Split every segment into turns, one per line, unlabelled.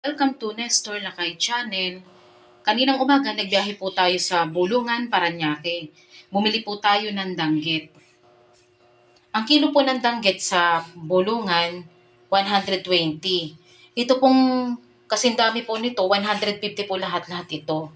Welcome to Nestor Lakay Channel. Kaninang umaga, nagbiyahe po tayo sa Bulungan, Paranaque. Bumili po tayo ng danggit. Ang kilo po ng danggit sa Bulungan, 120. Ito pong kasing dami po nito, 150 po lahat-lahat ito.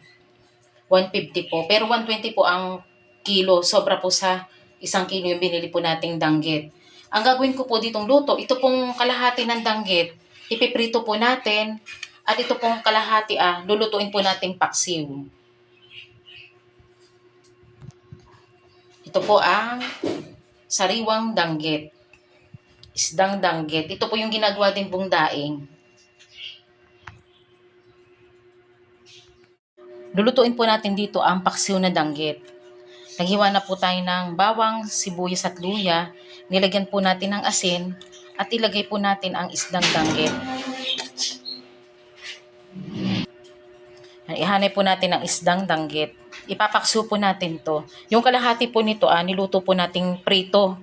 150 po. Pero 120 po ang kilo. Sobra po sa isang kilo yung binili po nating danggit. Ang gagawin ko po ditong luto, ito pong kalahati ng danggit, ipiprito po natin at ito pong kalahati ah, lulutuin po nating paksiw. Ito po ang sariwang danggit. Isdang danggit. Ito po yung ginagawa din pong daing. Lulutuin po natin dito ang paksiw na danggit. Naghiwa na po tayo ng bawang, sibuyas at luya. Nilagyan po natin ng asin at ilagay po natin ang isdang danggit. Ihanay po natin ang isdang danggit. Ipapakso po natin to. Yung kalahati po nito, ah, niluto po nating prito.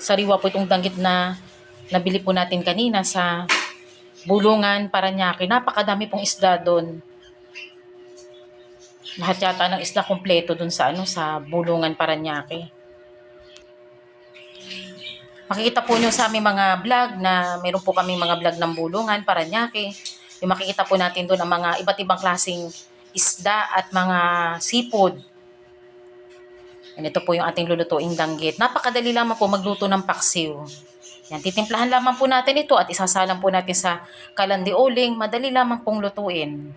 Sariwa po itong danggit na nabili po natin kanina sa Bulungan, Paranaque. Napakadami pong isda doon. Lahat yata ng isda kompleto doon sa ano sa Bulungan, Paranaque. Makikita po nyo sa aming mga vlog na meron po kami mga vlog ng bulungan, Paranaque. Yung makikita po natin doon ang mga iba't ibang klaseng isda at mga seafood. And ito po yung ating lulutuing danggit. Napakadali lamang po magluto ng paksiw. Yan, titimplahan lamang po natin ito at isasalang po natin sa kalandi uling. Madali lamang pong lutuin.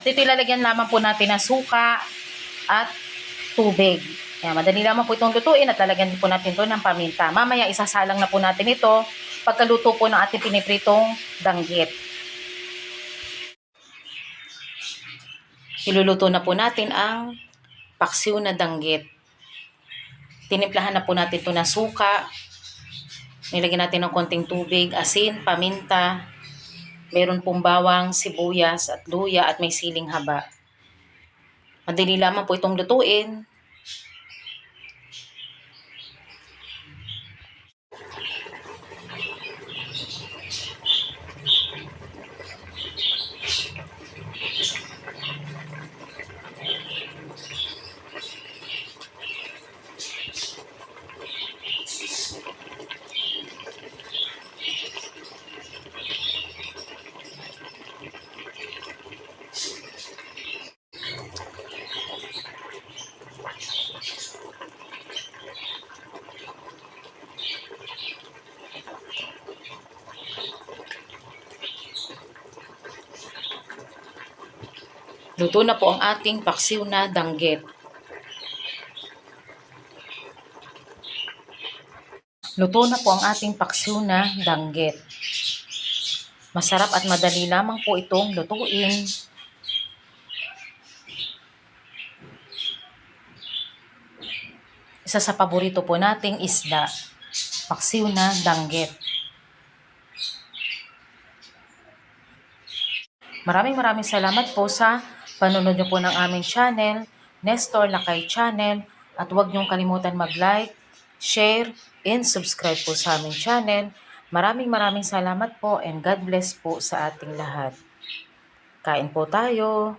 Dito ilalagyan lamang po natin ng suka at tubig. Yan, madali lamang po itong lutuin at lalagyan po natin to ng paminta. Mamaya isasalang na po natin ito pagkaluto po ng ating pinipritong danggit. Iluluto na po natin ang paksiw na danggit. Tinimplahan na po natin ito ng suka. Nilagyan natin ng konting tubig, asin, paminta. Meron pong bawang, sibuyas at luya at may siling haba. Madali lamang po itong lutuin. Luto na po ang ating paksiw na danggit. Luto na po ang ating paksiw na danggit. Masarap at madali lamang po itong lutuin. Isa sa paborito po nating isda, paksiw na danggit. Maraming maraming salamat po sa panonood nyo po ng aming channel, Nestor Lakay Channel, at huwag niyong kalimutan mag-like, share, and subscribe po sa aming channel. Maraming maraming salamat po and God bless po sa ating lahat. Kain po tayo.